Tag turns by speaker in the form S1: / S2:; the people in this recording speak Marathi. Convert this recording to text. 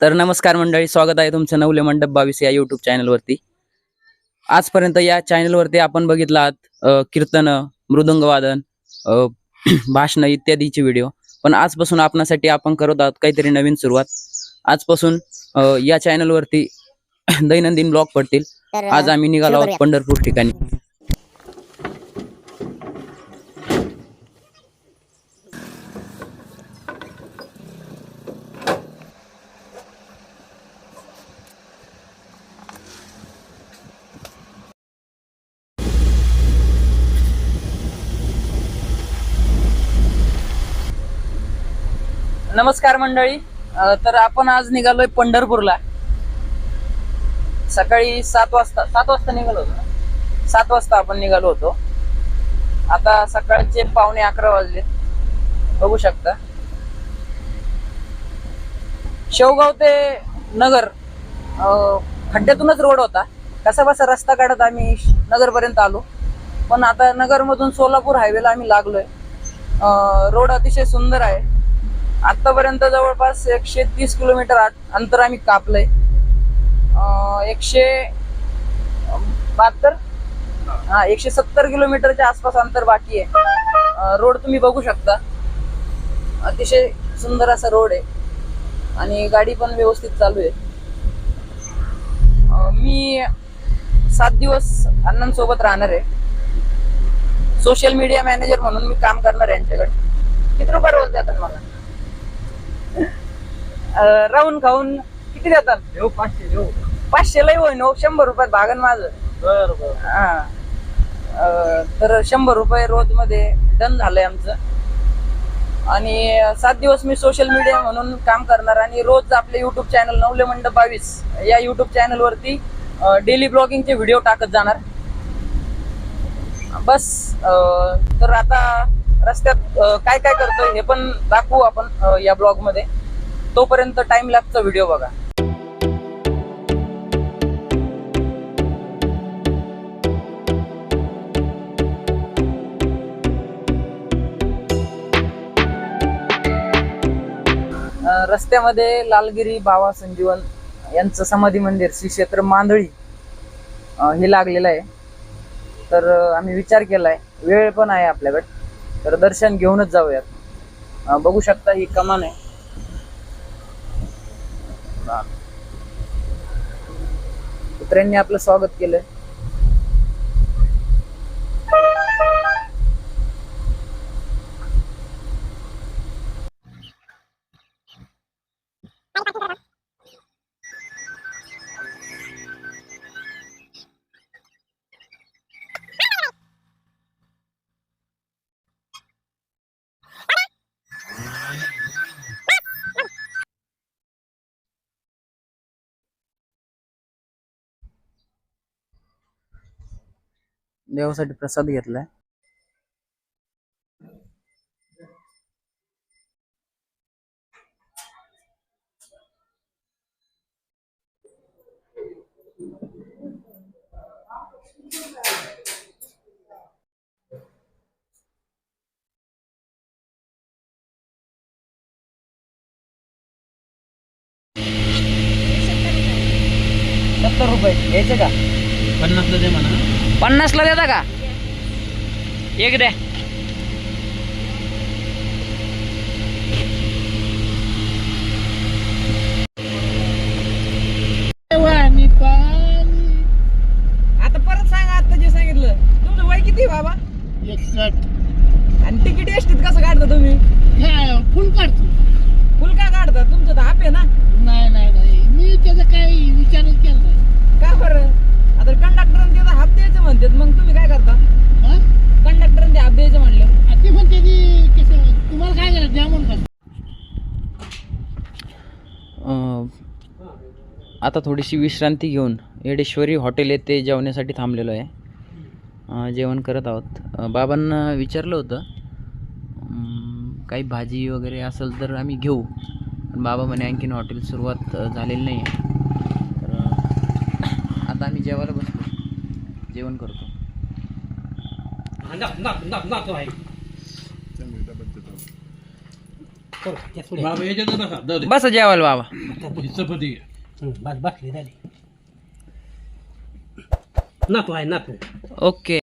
S1: तर नमस्कार मंडळी स्वागत आहे तुमचं नवले मंडप बावीस या युट्यूब चॅनलवरती आजपर्यंत या चॅनलवरती आपण बघितलं आहात कीर्तनं मृदुंगवादन भाषणं इत्यादीचे व्हिडिओ पण आजपासून आपणासाठी आपण करत आहोत काहीतरी नवीन सुरुवात. आजपासून या चॅनलवरती दैनंदिन ब्लॉग पडतील. आज आम्ही निघालो आहोत पंढरपूर ठिकाणी. नमस्कार मंडळी. तर आपण आज निघालोय पंढरपूरला. सकाळी सात वाजता सात वाजता निघालो होतो ना? सात वाजता आपण निघालो होतो. आता सकाळचे पावणे अकरा वाजले. बघू शकता. शेवगाव ते नगर खड्ड्यातूनच रोड होता. कसा बसा रस्ता काढत आम्ही नगरपर्यंत आलो. पण आता नगरमधून सोलापूर हायवेला आम्ही लागलोय. रोड अतिशय सुंदर आहे. आतापर्यंत जवळपास एकशे तीस किलोमीटर अंतर आम्ही कापलंय. एकशे बहात्तर? हा एकशे सत्तर किलोमीटरच्या आसपास अंतर बाकी आहे. रोड तुम्ही बघू शकता. अतिशय सुंदर असा रोड आहे. आणि गाडी पण व्यवस्थित चालू आहे. मी सात दिवस अण्णांसोबत राहणार आहे. सोशल मीडिया मॅनेजर म्हणून मी काम करणार आहे यांच्याकडे. किती रुपये रोज द्या मला? राहून खाऊन किती देतात?
S2: देऊ पाचशे देऊ.
S1: पाचशे लय होईन हो शंभर रुपयात भागन माझं.
S2: बर बर.
S1: हा. अं, तर शंभर रुपये रोजमध्ये डन झालंय आमचं. आणि सात दिवस मी सोशल मीडिया म्हणून काम करणार आणि रोज आपले युट्यूब चॅनल नवले मंडप बावीस या युट्यूब चॅनल वरती डेली ब्लॉगिंगचे व्हिडिओ टाकत जाणार. बस अं, तर आता रस्त्यात अं, काय काय करतोय हे पण दाखवू आपण अं, या ब्लॉगमध्ये. तोपर्यंत टाइम लॅपचा व्हिडिओ बघा. रस्त्यामध्ये लालगिरी बाबा संजीवन यांचं समाधी मंदिर श्री क्षेत्र मांदळी हे लागलेलं आहे. तर आम्ही विचार केलाय. वेळ पण आहे आपल्याकडे. तर दर्शन घेऊनच जाऊयात. बघू शकता ही कमान आहे. कुत्र्यांनी आपलं स्वागत केलं देवासाठी प्रसाद घेतलाय. सत्तर रुपये. घ्यायचे का?
S2: पन्नासला दे म्हणा.
S1: पन्नासला देता का? एक द्या. आता परत सांगा आता जे सांगितलं. तुमचं वय किती बाबा?
S3: एकसठ.
S1: आणि तिकीट एसटीत कसं काढता तुम्ही?
S3: फुल काढतो
S1: फुल का काढता तुमचं तर हाप आहे ना
S3: नाही नाही नाही मी त्याचा काही विचारच केला नाही
S1: का बरं आता कंडक्टरने त्याचा हाफ द्यायचं म्हणतात मग तुम्ही काय करता
S3: हा?
S1: कंडक्टरने हाफ द्यायचं म्हणलं
S3: आ, ते पण त्याची कसं तुम्हाला काय करायचं द्या म्हणून का
S1: आता थोडीशी विश्रांती घेऊन येडेश्वरी हॉटेल येथे जेवण्यासाठी थांबलेलो आहे. जेवण करत आहोत. बाबांना विचारलं होतं काही भाजी वगैरे असेल तर आम्ही घेऊ. पण बाबा म्हणे आणखीन हॉटेल सुरुवात झालेली नाही आहे तर आता आम्ही जेवायला बसलो. जेवण करतो.
S2: ना ना ना ना तो आहे.
S4: करू त्या पुढे.
S2: बाबा याच्यात बसा जाऊ दे.
S5: बसा जेवायला बाबा.
S4: बस बसली झाली. नातू आहे नातू
S5: ओके.